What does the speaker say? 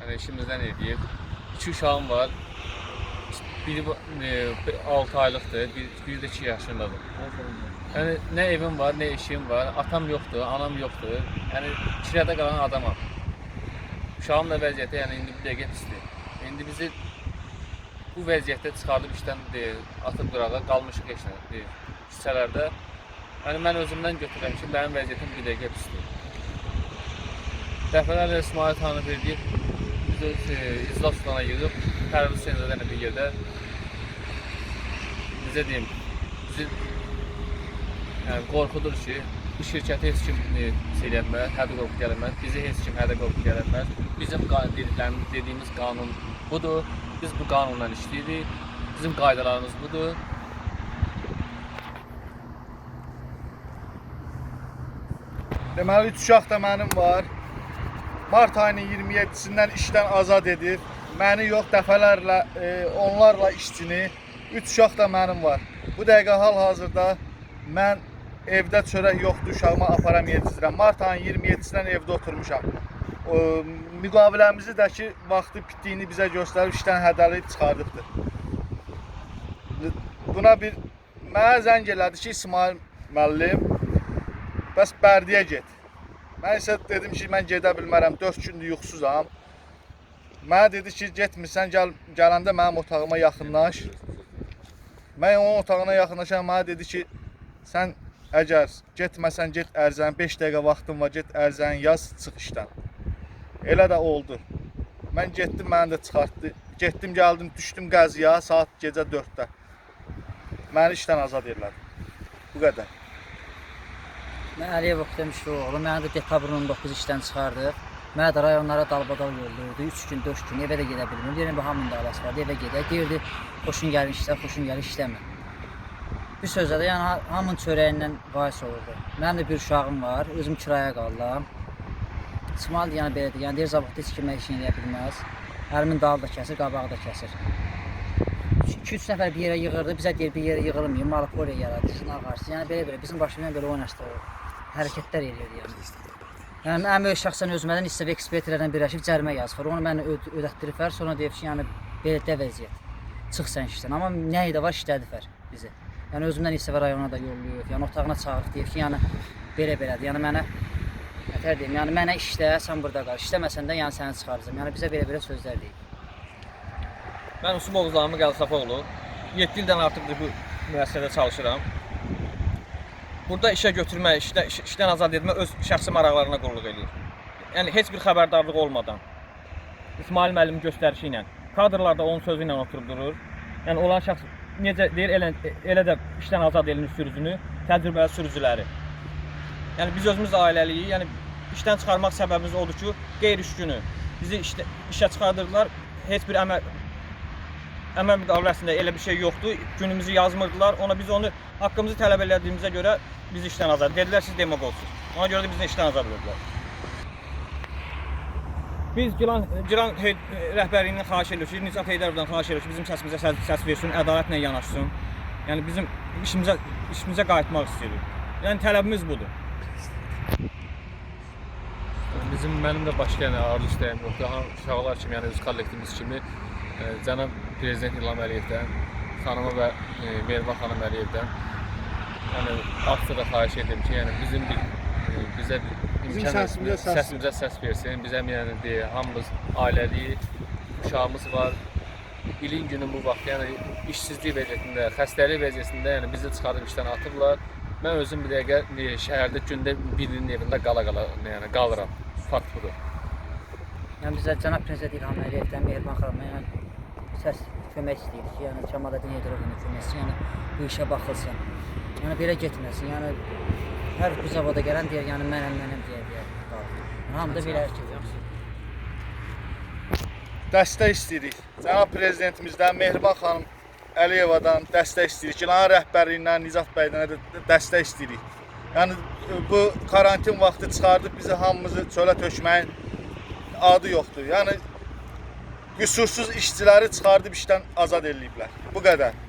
Yəni işimizdən eləyib. İki uşağım var. Biri e, 6 aylıqdır, bir, biri də 2 yaşındadır. Yəni nə evim var, nə işim var. Atam yoxdur, anam yoxdur. Yəni kirədə qalan adamam. Uşağım da vəziyyəti yəni indi bir dəqiqə pisdir. İndi bizi bu vəziyyətdə çıxardıb işdən deyil, atıb qırağa qalmışıq nə deyil. Küçələrdə. Yəni mən özümdən götürürəm ki, mənim vəziyyətim bir dəqiqə pisdir. Dəfələrlə İsmail tanı verdik. Biz öz e, İzlaf sultana yığıb Pərvin Hüseynzadəni bir yerdə bizə deyim, bizi yəni qorxudur ki, bu şirkəti heç kim e, eləməz, hədə qorxu gəlməz, bizi heç kim hədə qorxu gəlməz. Bizim dediyimiz qanun budur. Biz bu qanunla işləyirik. Bizim qaydalarımız budur. Deməli 3 uşaq da mənim var. Mart ayının 27-sindən işdən azad edir. Məni yox dəfələrlə e, onlarla işçini 3 uşaq da mənim var. Bu dəqiqə hal-hazırda mən evdə çörək yoxdur, uşağıma aparam yetizdirəm. Mart ayının 27-sindən evdə oturmuşam. O, müqaviləmizi də ki, vaxtı bitdiyini bizə göstərib işdən hədələyib çıxardıbdır. Buna bir mənə zəng elədi ki, İsmail müəllim, bəs Bərdiyə get. Mən isə dedim ki, mən gedə bilmərəm, 4 gündür yuxusuzam. Mənə dedi ki, getmirsən, gəl gələndə mənim otağıma yaxınlaş. Mən onun otağına yaxınlaşan mənə dedi ki, sən əgər getməsən get ərzən 5 dəqiqə vaxtın var, get ərzən yaz, çıx işdən. Elə də oldu. Mən getdim, məni də çıxartdı. Getdim, gəldim, düşdüm qəziya saat gecə 4-də. Məni işdən azad elədi. Bu qədər. Mən Əliyev demişdi oğlum, məni də dekabrın 19 işdən çıxardı. Mənə də rayonlara dalbadal yollayırdı. 3 gün, 4 gün evə də gedə bilmirdim. Deyirəm, bu hamının da alası vardı, evə gedək. Deyirdi, xoşun gəlir işlə, xoşun gəlir işləmə. Bir sözlə də, yəni ha- hamının çörəyindən vayis olurdu. Mənim də bir uşağım var, özüm kiraya qalıram. İsmail yəni belədir, yəni deyir, zabaqda heç kimə işini eləyə bilməz. Əlimin dalı da kəsir, qabağı da kəsir. 2-3 nəfər bir yerə yığırdı, bizə deyir bir yerə yığılmayın, monopoliya yaradır, şuna qarşı. Yəni belə-belə bizim başımızdan belə oynaşdırır. Hərəkətlər eləyirdi yəni. Yəni böyük şəxsən özümdən hissə və ekspertlərdən birləşib cərimə yazır. Onu mən öd ödətdiriblər, sonra deyib ki, yəni belə də vəziyyət. Çıx sən işdən. Amma nə idi var işlədiblər bizi. Yəni özümdən hissə və rayona da yollayıb. Yəni otağına çağırıb deyib ki, yəni belə-belədir. Yəni mənə nətər deyim, yəni mənə işlə, sən burada qal. İşləməsən də yəni səni çıxaracağam. Yəni bizə belə-belə sözlər deyib. Mən Usubov Zami Qəlsafoğlu. 7 ildən artıqdır bu müəssisədə çalışıram. Burada işə götürmə, işdə, iş, işdən azad etmə öz şəxsi maraqlarına qulluq eləyir. Yəni heç bir xəbərdarlıq olmadan İsmail müəllimin göstərişi ilə kadrlarda onun sözü ilə oturub durur. Yəni olan şəxs necə deyir elə, elə də işdən azad edilir sürücünü, təcrübəli sürücüləri. Yəni biz özümüz ailəliyik. Yəni işdən çıxarmaq səbəbimiz odur ki, qeyri-iş günü bizi işdə, işə çıxardırdılar. Heç bir əmək əmək müqaviləsində elə bir şey yoxdur. Günümüzü yazmırdılar. Ona biz onu haqqımızı tələb elədiyimizə görə bizi işdən azad. Dedilər siz demagogsunuz. Ona görə də bizi işdən azad etdilər. Biz Gilan, Gilan rəhbərliyindən xahiş edirik ki, Nicat Heydərovdan xahiş edirik ki, bizim səsimizə səs, səs versin, ədalətlə yanaşsın. Yəni bizim işimizə işimizə qayıtmaq istəyirik. Yəni tələbimiz budur. Bizim mənim də başqa yəni arzu istəyim yoxdur. Uşaqlar kimi, yəni öz kollektivimiz kimi e, cənab prezident İlham Əliyevdən, xanıma və e, Mehriban xanım Əliyevdən yəni da xahiş edirəm ki, yəni bizim bir e, bizə bir imkan səsimizə səs- səsimizə səs versin. Bizə yəni deyə hamımız ailəliyik, uşağımız var. İlin günü bu vaxt, yəni işsizlik vəziyyətində, xəstəlik vəziyyətində, yəni bizi çıxarıb işdən atıblar. Mən özüm bir dəqiqə e, şəhərdə gündə birinin evində qala-qala yəni qalıram. Fakt budur. Yəni bizə cənab prezident İlham Əliyevdən Mehriban xanıma yəni səs kömək istəyirik ki, yəni Kəmaləddin Heydərovun köməkçisi, yəni bu işə baxılsın. Yəni belə getməsin. Yəni hər bu zavoda gələn deyir, yəni mənəm, mənəm deyə deyə qalır. Yəni, hamı da belə hərəkət edir. dəstək istəyirik. Cənab prezidentimizdən Mehriban xanım Əliyevadan dəstək istəyirik. İlan rəhbərliyindən Nizat bəydən də dəstək istəyirik. Yəni bu karantin vaxtı çıxardıb bizi hamımızı çölə tökməyin adı yoxdur. Yəni qüsursuz işçiləri çıxardıb işdən azad eləyiblər. Bu qədər.